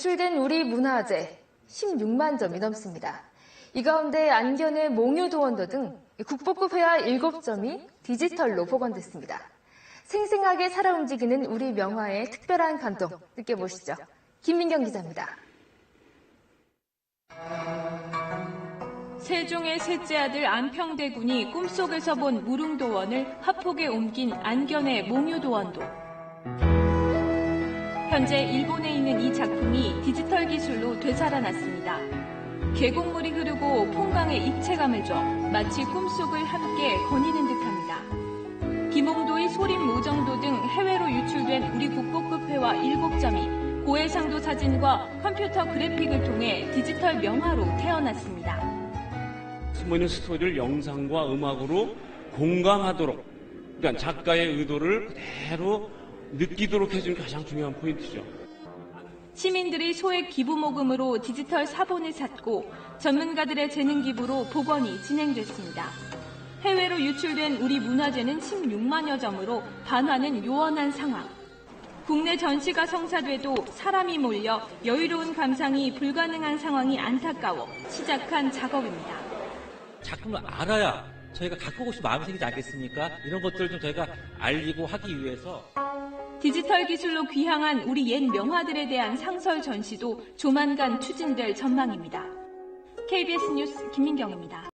유출된 우리 문화재 16만 점이 넘습니다. 이 가운데 안견의 몽유도원도 등 국보급 회화 7점이 디지털로 복원됐습니다. 생생하게 살아 움직이는 우리 명화의 특별한 감동 느껴보시죠. 김민경 기자입니다. 세종의 셋째 아들 안평대군이 꿈속에서 본 무릉도원을 합폭에 옮긴 안견의 몽유도원도. 현재 일본에 있는 이 디지털 기술로 되살아났습니다. 계곡물이 흐르고 풍광의 입체감을 줘 마치 꿈속을 함께 거니는 듯합니다. 김홍도의 소림 모정도 등 해외로 유출된 우리 국보급 회화 7점이 고해상도 사진과 컴퓨터 그래픽을 통해 디지털 명화로 태어났습니다. 숨어있는 스토리를 영상과 음악으로 공감하도록 그러니까 작가의 의도를 그대로 느끼도록 해주는 게 가장 중요한 포인트죠. 시민들이 소액 기부 모금으로 디지털 사본을 샀고 전문가들의 재능 기부로 복원이 진행됐습니다. 해외로 유출된 우리 문화재는 16만여 점으로 반환은 요원한 상황. 국내 전시가 성사돼도 사람이 몰려 여유로운 감상이 불가능한 상황이 안타까워 시작한 작업입니다. 작품을 알아야 저희가 갖고 오고 싶은 마음이 생기지 않겠습니까? 이런 것들을 좀 저희가 알리고 하기 위해서 디지털 기술로 귀향한 우리 옛 명화들에 대한 상설 전시도 조만간 추진될 전망입니다. KBS 뉴스 김민경입니다.